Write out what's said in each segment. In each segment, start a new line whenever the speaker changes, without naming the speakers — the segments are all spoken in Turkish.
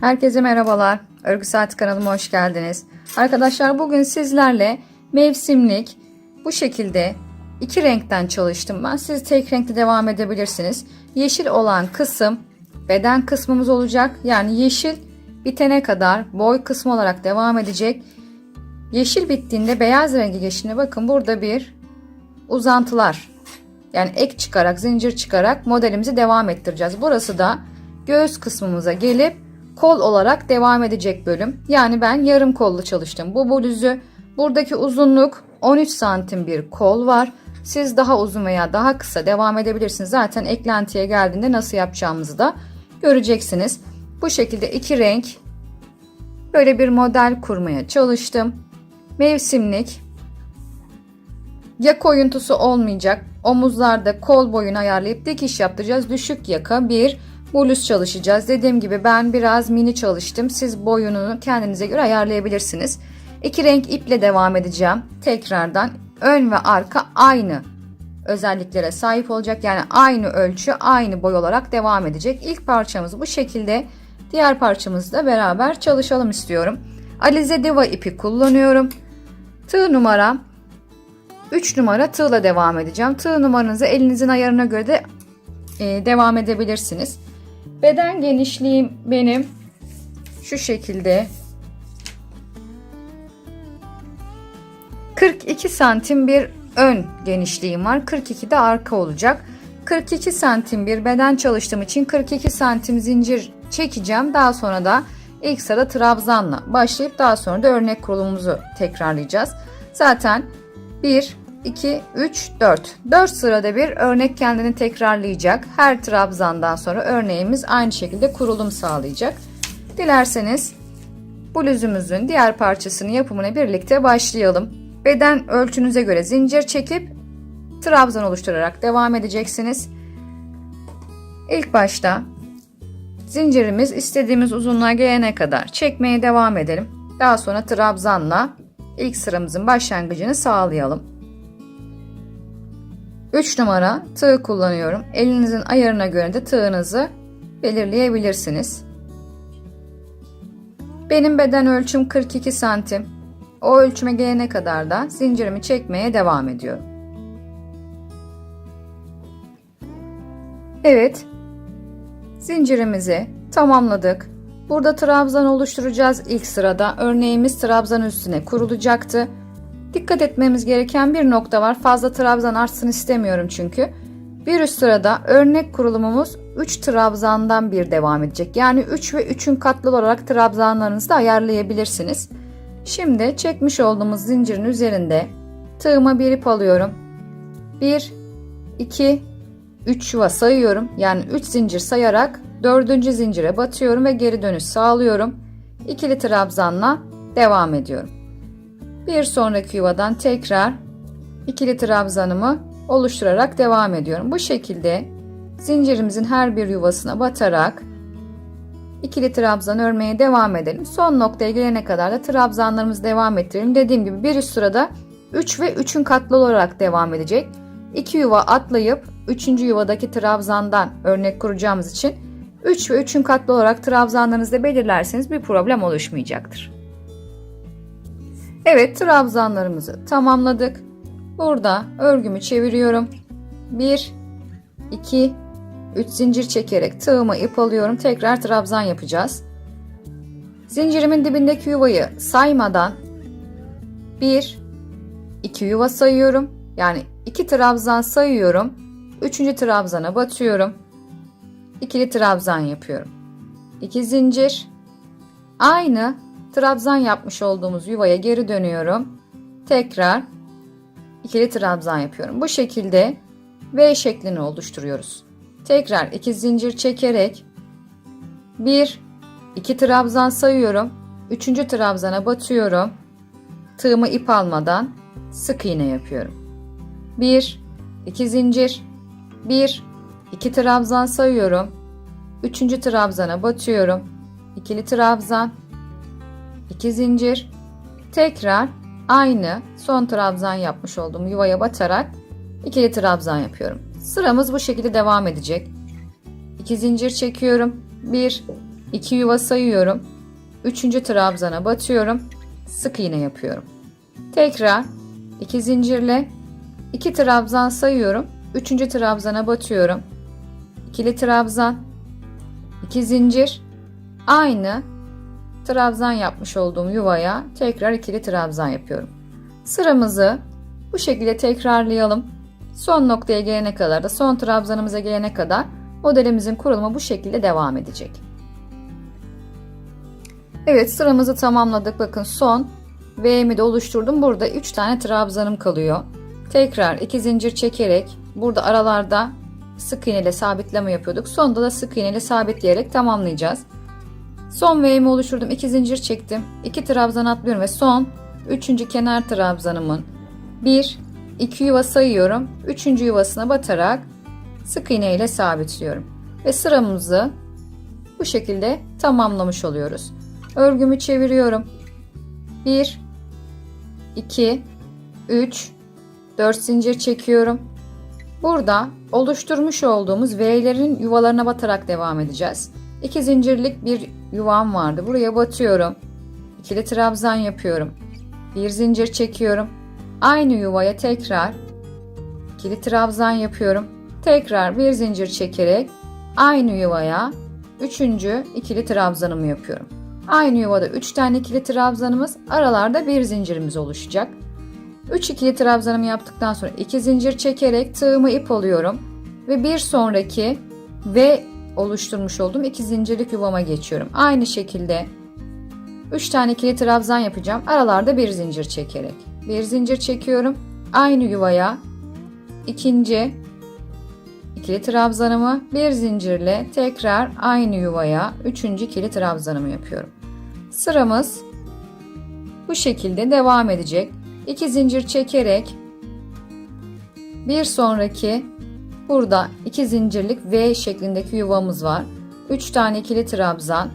Herkese merhabalar. Örgü Saati kanalıma hoş geldiniz. Arkadaşlar bugün sizlerle mevsimlik bu şekilde iki renkten çalıştım ben. Siz tek renkte devam edebilirsiniz. Yeşil olan kısım beden kısmımız olacak. Yani yeşil bitene kadar boy kısmı olarak devam edecek. Yeşil bittiğinde beyaz rengi geçtiğinde bakın burada bir uzantılar yani ek çıkarak zincir çıkarak modelimizi devam ettireceğiz. Burası da göğüs kısmımıza gelip kol olarak devam edecek bölüm. Yani ben yarım kollu çalıştım bu blüzü. Buradaki uzunluk 13 santim bir kol var. Siz daha uzun veya daha kısa devam edebilirsiniz. Zaten eklentiye geldiğinde nasıl yapacağımızı da göreceksiniz. Bu şekilde iki renk böyle bir model kurmaya çalıştım. Mevsimlik yaka oyuntusu olmayacak. Omuzlarda kol boyunu ayarlayıp dikiş yaptıracağız. Düşük yaka 1, Bulüs çalışacağız. Dediğim gibi ben biraz mini çalıştım. Siz boyununu kendinize göre ayarlayabilirsiniz. İki renk iple devam edeceğim. Tekrardan ön ve arka aynı özelliklere sahip olacak. Yani aynı ölçü, aynı boy olarak devam edecek. İlk parçamız bu şekilde. Diğer parçamızı da beraber çalışalım istiyorum. Alize Deva ipi kullanıyorum. Tığ numaram 3 numara tığla devam edeceğim. Tığ numaranızı elinizin ayarına göre de e, devam edebilirsiniz. Beden genişliğim benim şu şekilde 42 santim bir ön genişliğim var. 42 de arka olacak. 42 santim bir beden çalıştığım için 42 santim zincir çekeceğim. Daha sonra da ilk sırada trabzanla başlayıp daha sonra da örnek kurulumumuzu tekrarlayacağız. Zaten 1, 2, 3, 4. 4 sırada bir örnek kendini tekrarlayacak. Her trabzandan sonra örneğimiz aynı şekilde kurulum sağlayacak. Dilerseniz bluzumuzun diğer parçasının yapımına birlikte başlayalım. Beden ölçünüze göre zincir çekip trabzan oluşturarak devam edeceksiniz. İlk başta zincirimiz istediğimiz uzunluğa gelene kadar çekmeye devam edelim. Daha sonra trabzanla ilk sıramızın başlangıcını sağlayalım. 3 numara tığ kullanıyorum. Elinizin ayarına göre de tığınızı belirleyebilirsiniz. Benim beden ölçüm 42 santim. O ölçüme gelene kadar da zincirimi çekmeye devam ediyorum. Evet. Zincirimizi tamamladık. Burada trabzan oluşturacağız ilk sırada. Örneğimiz trabzan üstüne kurulacaktı. Dikkat etmemiz gereken bir nokta var. Fazla trabzan artsın istemiyorum çünkü. Bir üst sırada örnek kurulumumuz 3 trabzandan bir devam edecek. Yani 3 ve 3'ün katlı olarak trabzanlarınızı da ayarlayabilirsiniz. Şimdi çekmiş olduğumuz zincirin üzerinde tığıma bir ip alıyorum. 1, 2, 3 yuva sayıyorum. Yani 3 zincir sayarak 4. zincire batıyorum ve geri dönüş sağlıyorum. İkili trabzanla devam ediyorum. Bir sonraki yuvadan tekrar ikili trabzanımı oluşturarak devam ediyorum. Bu şekilde zincirimizin her bir yuvasına batarak ikili trabzan örmeye devam edelim. Son noktaya gelene kadar da trabzanlarımızı devam ettirelim. Dediğim gibi bir üst sırada 3 ve 3'ün katlı olarak devam edecek. 2 yuva atlayıp 3. yuvadaki trabzandan örnek kuracağımız için 3 ve 3'ün katlı olarak trabzanlarınızı belirlerseniz bir problem oluşmayacaktır. Evet trabzanlarımızı tamamladık. Burada örgümü çeviriyorum. 1 2 3 zincir çekerek tığımı ip alıyorum. Tekrar trabzan yapacağız. Zincirimin dibindeki yuvayı saymadan 1 2 yuva sayıyorum. Yani 2 trabzan sayıyorum. 3. trabzana batıyorum. İkili trabzan yapıyorum. 2 zincir. Aynı trabzan yapmış olduğumuz yuvaya geri dönüyorum. Tekrar ikili trabzan yapıyorum. Bu şekilde V şeklini oluşturuyoruz. Tekrar iki zincir çekerek 1 2 trabzan sayıyorum. 3. trabzana batıyorum. Tığımı ip almadan sık iğne yapıyorum. 1 2 zincir 1 2 trabzan sayıyorum. 3. trabzana batıyorum. İkili trabzan 2 zincir tekrar aynı son trabzan yapmış olduğum yuvaya batarak ikili trabzan yapıyorum. Sıramız bu şekilde devam edecek. 2 zincir çekiyorum. 1 2 yuva sayıyorum. 3. trabzana batıyorum. Sık iğne yapıyorum. Tekrar 2 zincirle 2 trabzan sayıyorum. 3. trabzana batıyorum. İkili trabzan 2 zincir aynı trabzan yapmış olduğum yuvaya tekrar ikili trabzan yapıyorum. Sıramızı bu şekilde tekrarlayalım. Son noktaya gelene kadar da son trabzanımıza gelene kadar modelimizin kurulumu bu şekilde devam edecek. Evet sıramızı tamamladık. Bakın son V'mi de oluşturdum. Burada 3 tane trabzanım kalıyor. Tekrar 2 zincir çekerek burada aralarda sık iğne ile sabitleme yapıyorduk. Sonda da sık iğne ile sabitleyerek tamamlayacağız. Son V'mi oluşturdum. 2 zincir çektim. 2 trabzan atlıyorum ve son 3. kenar trabzanımın 1 2 yuva sayıyorum. 3. yuvasına batarak sık iğne ile sabitliyorum. Ve sıramızı bu şekilde tamamlamış oluyoruz. Örgümü çeviriyorum. 1 2 3 4 zincir çekiyorum. Burada oluşturmuş olduğumuz V'lerin yuvalarına batarak devam edeceğiz. 2 zincirlik bir yuvam vardı. Buraya batıyorum. İkili trabzan yapıyorum. Bir zincir çekiyorum. Aynı yuvaya tekrar ikili trabzan yapıyorum. Tekrar bir zincir çekerek aynı yuvaya üçüncü ikili trabzanımı yapıyorum. Aynı yuvada 3 tane ikili trabzanımız, aralarda bir zincirimiz oluşacak. 3 ikili trabzanımı yaptıktan sonra 2 zincir çekerek tığımı ip alıyorum ve bir sonraki ve oluşturmuş olduğum 2 zincirlik yuvama geçiyorum. Aynı şekilde 3 tane ikili trabzan yapacağım. Aralarda bir zincir çekerek. Bir zincir çekiyorum. Aynı yuvaya ikinci ikili trabzanımı bir zincirle tekrar aynı yuvaya üçüncü ikili trabzanımı yapıyorum. Sıramız bu şekilde devam edecek. 2 zincir çekerek bir sonraki burada 2 zincirlik V şeklindeki yuvamız var. 3 tane ikili trabzan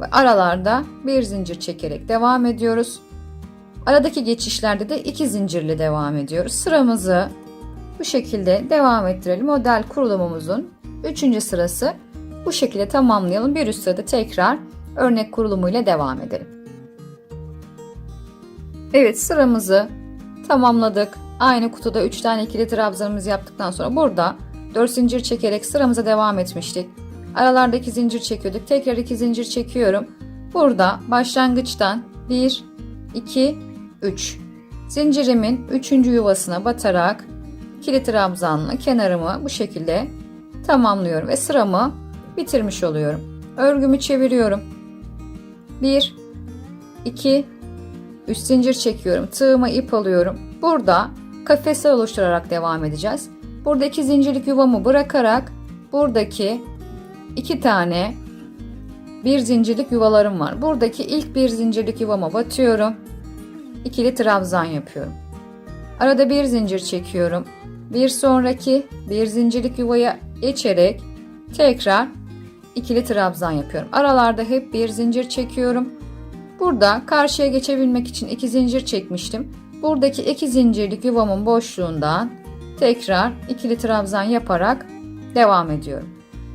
ve aralarda bir zincir çekerek devam ediyoruz. Aradaki geçişlerde de 2 zincirle devam ediyoruz. Sıramızı bu şekilde devam ettirelim. Model kurulumumuzun 3. sırası bu şekilde tamamlayalım. Bir üst sırada tekrar örnek kurulumuyla devam edelim. Evet sıramızı tamamladık. Aynı kutuda 3 tane ikili trabzanımızı yaptıktan sonra burada 4 zincir çekerek sıramıza devam etmiştik. Aralarda 2 zincir çekiyorduk. Tekrar 2 zincir çekiyorum. Burada başlangıçtan 1, 2, 3. Zincirimin 3. yuvasına batarak ikili trabzanla kenarımı bu şekilde tamamlıyorum ve sıramı bitirmiş oluyorum. Örgümü çeviriyorum. 1 2 3 zincir çekiyorum. Tığıma ip alıyorum. Burada kafesler oluşturarak devam edeceğiz. Burada iki zincirlik yuvamı bırakarak buradaki iki tane bir zincirlik yuvalarım var. Buradaki ilk bir zincirlik yuvama batıyorum. İkili trabzan yapıyorum. Arada bir zincir çekiyorum. Bir sonraki bir zincirlik yuvaya geçerek tekrar ikili trabzan yapıyorum. Aralarda hep bir zincir çekiyorum. Burada karşıya geçebilmek için iki zincir çekmiştim. Buradaki iki zincirlik yuvamın boşluğundan tekrar ikili trabzan yaparak devam ediyorum.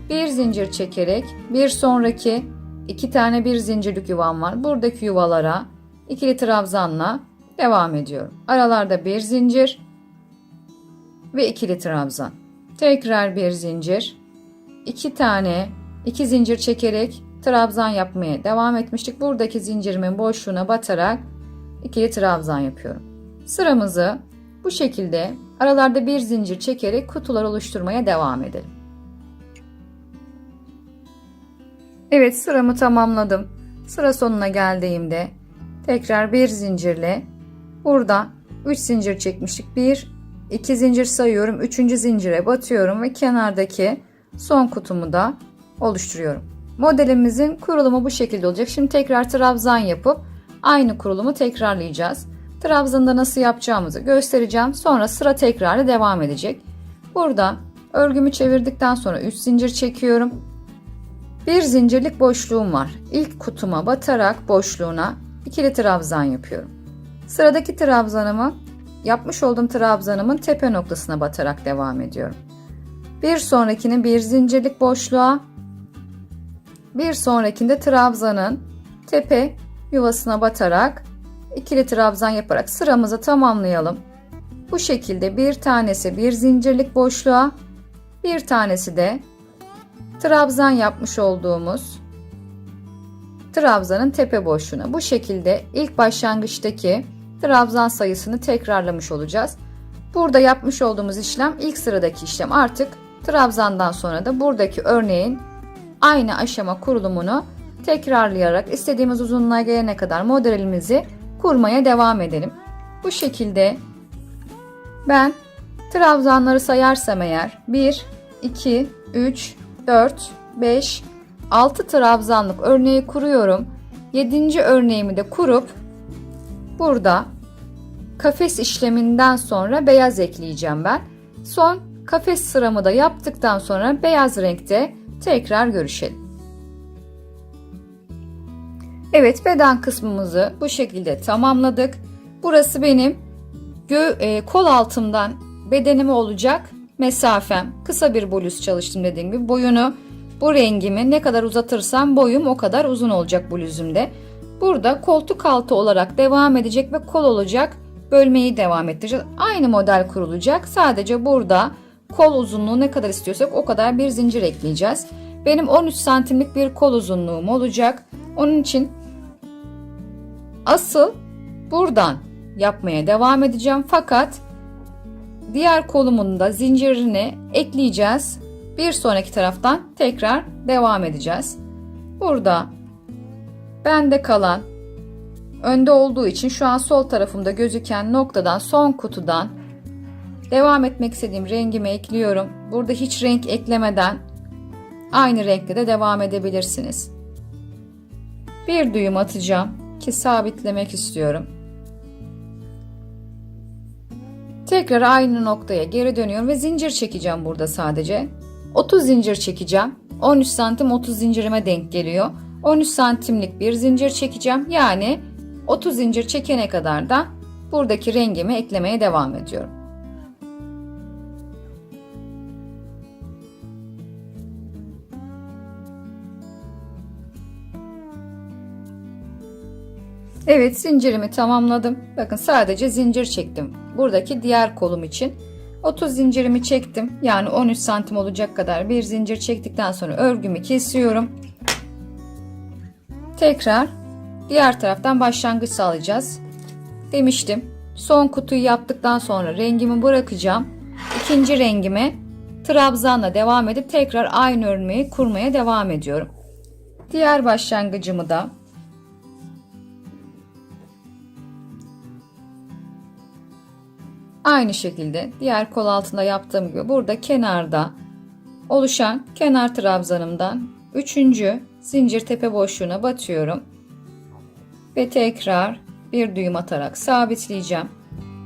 Bir zincir çekerek bir sonraki iki tane bir zincirlik yuvam var. Buradaki yuvalara ikili trabzanla devam ediyorum. Aralarda bir zincir ve ikili trabzan. Tekrar bir zincir. iki tane iki zincir çekerek trabzan yapmaya devam etmiştik. Buradaki zincirimin boşluğuna batarak ikili trabzan yapıyorum. Sıramızı bu şekilde aralarda bir zincir çekerek kutular oluşturmaya devam edelim. Evet sıramı tamamladım. Sıra sonuna geldiğimde tekrar bir zincirle burada 3 zincir çekmiştik. 1 2 zincir sayıyorum. 3. zincire batıyorum ve kenardaki son kutumu da oluşturuyorum. Modelimizin kurulumu bu şekilde olacak. Şimdi tekrar trabzan yapıp aynı kurulumu tekrarlayacağız. Trabzanı nasıl yapacağımızı göstereceğim. Sonra sıra tekrarı devam edecek. Burada örgümü çevirdikten sonra 3 zincir çekiyorum. Bir zincirlik boşluğum var. İlk kutuma batarak boşluğuna ikili trabzan yapıyorum. Sıradaki trabzanımı yapmış olduğum trabzanımın tepe noktasına batarak devam ediyorum. Bir sonrakini bir zincirlik boşluğa bir sonrakinde trabzanın tepe yuvasına batarak ikili trabzan yaparak sıramızı tamamlayalım. Bu şekilde bir tanesi bir zincirlik boşluğa, bir tanesi de trabzan yapmış olduğumuz trabzanın tepe boşluğuna. Bu şekilde ilk başlangıçtaki trabzan sayısını tekrarlamış olacağız. Burada yapmış olduğumuz işlem ilk sıradaki işlem. Artık trabzandan sonra da buradaki örneğin aynı aşama kurulumunu tekrarlayarak istediğimiz uzunluğa gelene kadar modelimizi kurmaya devam edelim. Bu şekilde ben trabzanları sayarsam eğer 1, 2, 3, 4, 5, 6 trabzanlık örneği kuruyorum. 7. örneğimi de kurup burada kafes işleminden sonra beyaz ekleyeceğim ben. Son kafes sıramı da yaptıktan sonra beyaz renkte tekrar görüşelim. Evet beden kısmımızı bu şekilde tamamladık. Burası benim gö e, kol altımdan bedenime olacak mesafem. Kısa bir bluz çalıştım dediğim gibi. Boyunu bu rengimi ne kadar uzatırsam boyum o kadar uzun olacak bluzumda. Burada koltuk altı olarak devam edecek ve kol olacak bölmeyi devam ettireceğiz. Aynı model kurulacak. Sadece burada kol uzunluğu ne kadar istiyorsak o kadar bir zincir ekleyeceğiz. Benim 13 santimlik bir kol uzunluğum olacak. Onun için asıl buradan yapmaya devam edeceğim. Fakat diğer kolumun da zincirini ekleyeceğiz. Bir sonraki taraftan tekrar devam edeceğiz. Burada bende kalan önde olduğu için şu an sol tarafımda gözüken noktadan son kutudan devam etmek istediğim rengimi ekliyorum. Burada hiç renk eklemeden aynı renkle de devam edebilirsiniz. Bir düğüm atacağım ki sabitlemek istiyorum. Tekrar aynı noktaya geri dönüyorum ve zincir çekeceğim burada sadece. 30 zincir çekeceğim. 13 santim 30 zincirime denk geliyor. 13 santimlik bir zincir çekeceğim. Yani 30 zincir çekene kadar da buradaki rengimi eklemeye devam ediyorum. Evet zincirimi tamamladım. Bakın sadece zincir çektim. Buradaki diğer kolum için 30 zincirimi çektim. Yani 13 santim olacak kadar bir zincir çektikten sonra örgümü kesiyorum. Tekrar diğer taraftan başlangıç sağlayacağız. Demiştim. Son kutuyu yaptıktan sonra rengimi bırakacağım. İkinci rengime trabzanla devam edip tekrar aynı örmeği kurmaya devam ediyorum. Diğer başlangıcımı da Aynı şekilde diğer kol altında yaptığım gibi burada kenarda oluşan kenar trabzanımdan 3. zincir tepe boşluğuna batıyorum. Ve tekrar bir düğüm atarak sabitleyeceğim.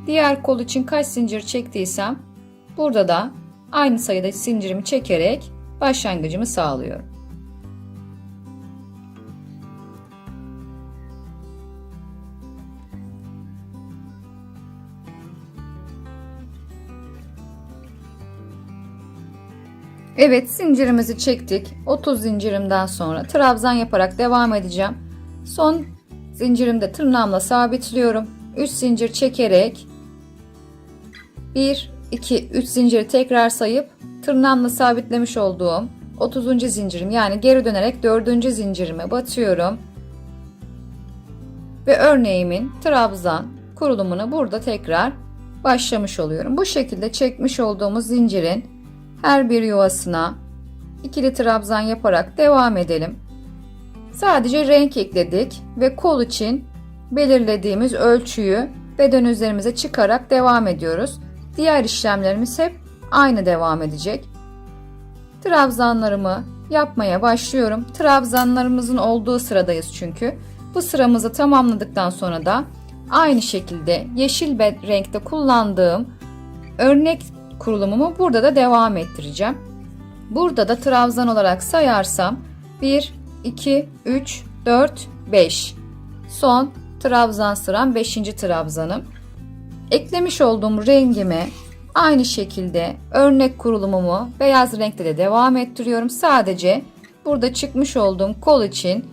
Diğer kol için kaç zincir çektiysem burada da aynı sayıda zincirimi çekerek başlangıcımı sağlıyorum. Evet zincirimizi çektik. 30 zincirimden sonra trabzan yaparak devam edeceğim. Son zincirimde tırnağımla sabitliyorum. 3 zincir çekerek 1 2 3 zinciri tekrar sayıp tırnağımla sabitlemiş olduğum 30. zincirim yani geri dönerek 4. zincirime batıyorum. Ve örneğimin trabzan kurulumuna burada tekrar başlamış oluyorum. Bu şekilde çekmiş olduğumuz zincirin her bir yuvasına ikili trabzan yaparak devam edelim. Sadece renk ekledik ve kol için belirlediğimiz ölçüyü beden üzerimize çıkarak devam ediyoruz. Diğer işlemlerimiz hep aynı devam edecek. Trabzanlarımı yapmaya başlıyorum. Trabzanlarımızın olduğu sıradayız çünkü. Bu sıramızı tamamladıktan sonra da aynı şekilde yeşil renkte kullandığım örnek kurulumumu burada da devam ettireceğim. Burada da trabzan olarak sayarsam 1, 2, 3, 4, 5. Son trabzan sıram 5. trabzanım. Eklemiş olduğum rengimi aynı şekilde örnek kurulumumu beyaz renkte de devam ettiriyorum. Sadece burada çıkmış olduğum kol için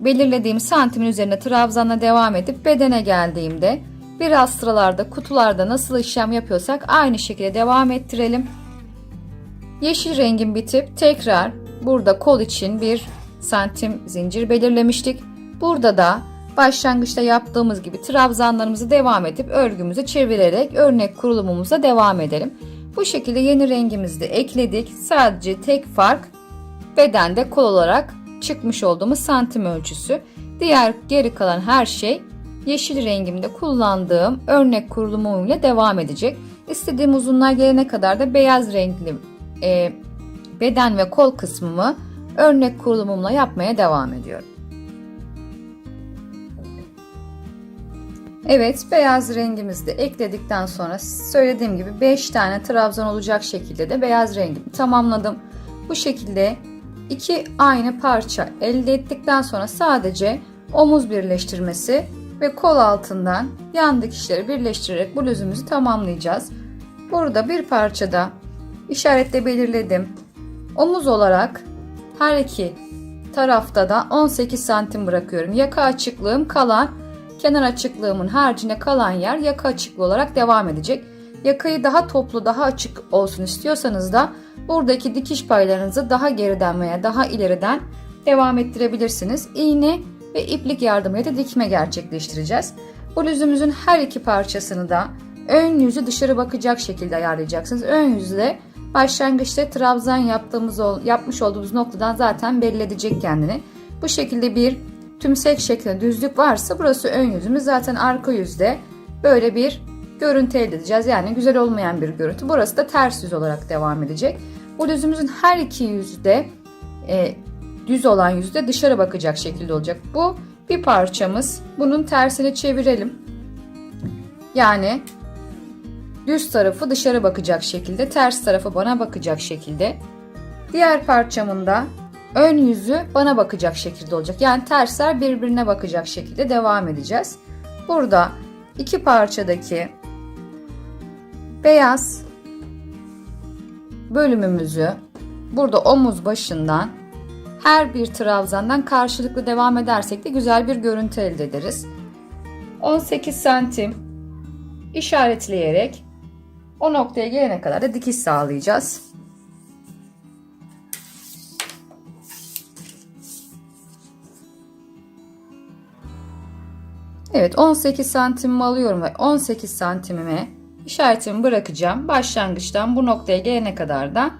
belirlediğim santimin üzerine trabzanla devam edip bedene geldiğimde biraz sıralarda kutularda nasıl işlem yapıyorsak aynı şekilde devam ettirelim. Yeşil rengin bitip tekrar burada kol için bir santim zincir belirlemiştik. Burada da başlangıçta yaptığımız gibi trabzanlarımızı devam edip örgümüzü çevirerek örnek kurulumumuza devam edelim. Bu şekilde yeni rengimizi de ekledik. Sadece tek fark bedende kol olarak çıkmış olduğumuz santim ölçüsü. Diğer geri kalan her şey yeşil rengimde kullandığım örnek kurulumuyla devam edecek. İstediğim uzunluğa gelene kadar da beyaz renkli e, beden ve kol kısmımı örnek kurulumumla yapmaya devam ediyorum. Evet beyaz rengimizi de ekledikten sonra söylediğim gibi 5 tane trabzan olacak şekilde de beyaz rengimi tamamladım. Bu şekilde iki aynı parça elde ettikten sonra sadece omuz birleştirmesi ve kol altından yan dikişleri birleştirerek bluzumuzu tamamlayacağız. Burada bir parçada işaretle belirledim. Omuz olarak her iki tarafta da 18 santim bırakıyorum. Yaka açıklığım kalan kenar açıklığımın haricinde kalan yer yaka açıklığı olarak devam edecek. Yakayı daha toplu daha açık olsun istiyorsanız da buradaki dikiş paylarınızı daha geriden veya daha ileriden devam ettirebilirsiniz. İğne ve iplik yardımıyla da dikme gerçekleştireceğiz. Bluzumuzun her iki parçasını da ön yüzü dışarı bakacak şekilde ayarlayacaksınız. Ön yüzde başlangıçta trabzan yaptığımız yapmış olduğumuz noktadan zaten belli edecek kendini. Bu şekilde bir tümsek şeklinde düzlük varsa burası ön yüzümüz. Zaten arka yüzde böyle bir görüntü elde edeceğiz. Yani güzel olmayan bir görüntü. Burası da ters yüz olarak devam edecek. Bu düzümüzün her iki yüzü de e, düz olan yüzde dışarı bakacak şekilde olacak. Bu bir parçamız. Bunun tersini çevirelim. Yani düz tarafı dışarı bakacak şekilde, ters tarafı bana bakacak şekilde. Diğer parçamın da ön yüzü bana bakacak şekilde olacak. Yani tersler birbirine bakacak şekilde devam edeceğiz. Burada iki parçadaki beyaz bölümümüzü burada omuz başından her bir trabzandan karşılıklı devam edersek de güzel bir görüntü elde ederiz. 18 santim işaretleyerek o noktaya gelene kadar da dikiş sağlayacağız. Evet 18 santimimi alıyorum ve 18 santimime işaretimi bırakacağım. Başlangıçtan bu noktaya gelene kadar da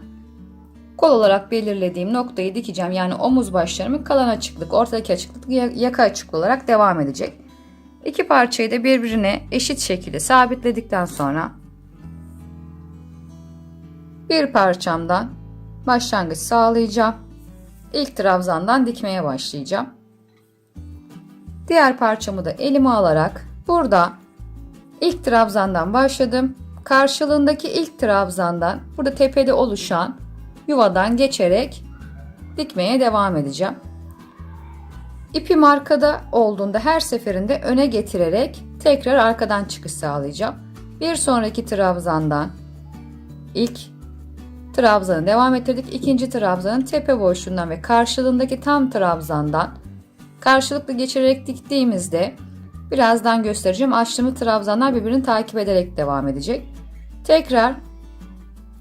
kol olarak belirlediğim noktayı dikeceğim. Yani omuz başlarımın kalan açıklık, ortadaki açıklık yaka açıklığı olarak devam edecek. İki parçayı da birbirine eşit şekilde sabitledikten sonra bir parçamdan başlangıç sağlayacağım. İlk trabzandan dikmeye başlayacağım. Diğer parçamı da elime alarak burada ilk trabzandan başladım. Karşılığındaki ilk trabzandan burada tepede oluşan yuvadan geçerek dikmeye devam edeceğim. İpim arkada olduğunda her seferinde öne getirerek tekrar arkadan çıkış sağlayacağım. Bir sonraki trabzandan ilk trabzanı devam ettirdik. İkinci trabzanın tepe boşluğundan ve karşılığındaki tam trabzandan karşılıklı geçirerek diktiğimizde birazdan göstereceğim. Açtığımız trabzanlar birbirini takip ederek devam edecek. Tekrar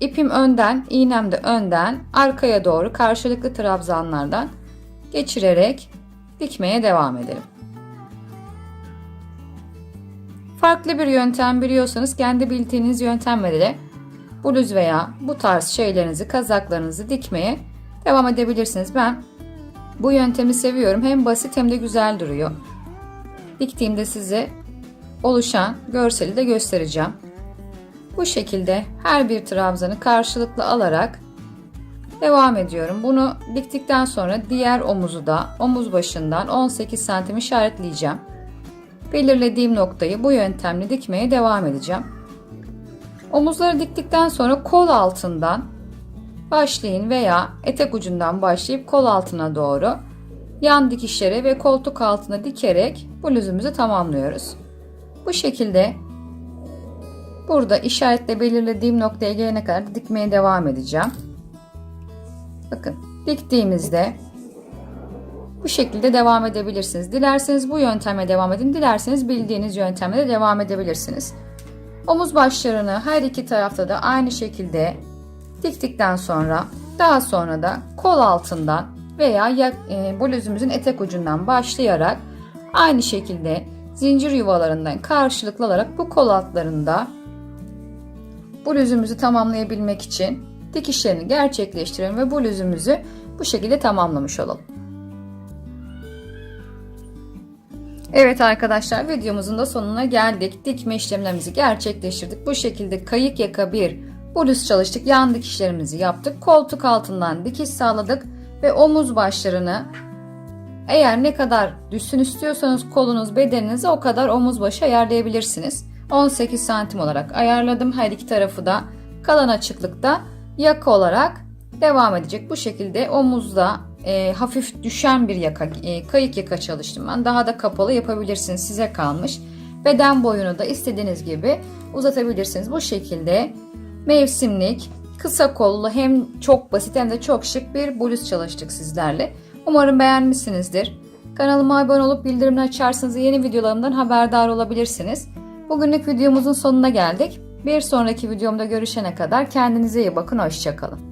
ipim önden, iğnem de önden arkaya doğru karşılıklı trabzanlardan geçirerek dikmeye devam edelim. Farklı bir yöntem biliyorsanız kendi bildiğiniz yöntemle de bluz veya bu tarz şeylerinizi, kazaklarınızı dikmeye devam edebilirsiniz. Ben bu yöntemi seviyorum. Hem basit hem de güzel duruyor. Diktiğimde size oluşan görseli de göstereceğim. Bu şekilde her bir trabzanı karşılıklı alarak devam ediyorum. Bunu diktikten sonra diğer omuzu da omuz başından 18 santim işaretleyeceğim. Belirlediğim noktayı bu yöntemle dikmeye devam edeceğim. Omuzları diktikten sonra kol altından başlayın veya etek ucundan başlayıp kol altına doğru yan dikişlere ve koltuk altına dikerek bluzumuzu tamamlıyoruz. Bu şekilde burada işaretle belirlediğim noktaya gelene kadar dikmeye devam edeceğim. Bakın diktiğimizde bu şekilde devam edebilirsiniz. Dilerseniz bu yöntemle devam edin, dilerseniz bildiğiniz yöntemle de devam edebilirsiniz. Omuz başlarını her iki tarafta da aynı şekilde diktikten sonra daha sonra da kol altından veya yak- e, bluzumuzun etek ucundan başlayarak aynı şekilde zincir yuvalarından karşılıklı olarak bu kol altlarında bluzumuzu tamamlayabilmek için dikişlerini gerçekleştirelim ve bluzumuzu bu şekilde tamamlamış olalım. Evet arkadaşlar videomuzun da sonuna geldik. Dikme işlemlerimizi gerçekleştirdik. Bu şekilde kayık yaka bir bluz çalıştık. Yan dikişlerimizi yaptık. Koltuk altından dikiş sağladık ve omuz başlarını eğer ne kadar düşsün istiyorsanız kolunuz bedeninize o kadar omuz başı ayarlayabilirsiniz. 18 santim olarak ayarladım. Her iki tarafı da kalan açıklıkta yaka olarak devam edecek. Bu şekilde omuzda e, hafif düşen bir yaka, e, kayık yaka çalıştım ben. Daha da kapalı yapabilirsiniz. Size kalmış. Beden boyunu da istediğiniz gibi uzatabilirsiniz. Bu şekilde mevsimlik, kısa kollu hem çok basit hem de çok şık bir bluz çalıştık sizlerle. Umarım beğenmişsinizdir. Kanalıma abone olup bildirimini açarsanız yeni videolarımdan haberdar olabilirsiniz. Bugünlük videomuzun sonuna geldik. Bir sonraki videomda görüşene kadar kendinize iyi bakın. Hoşçakalın.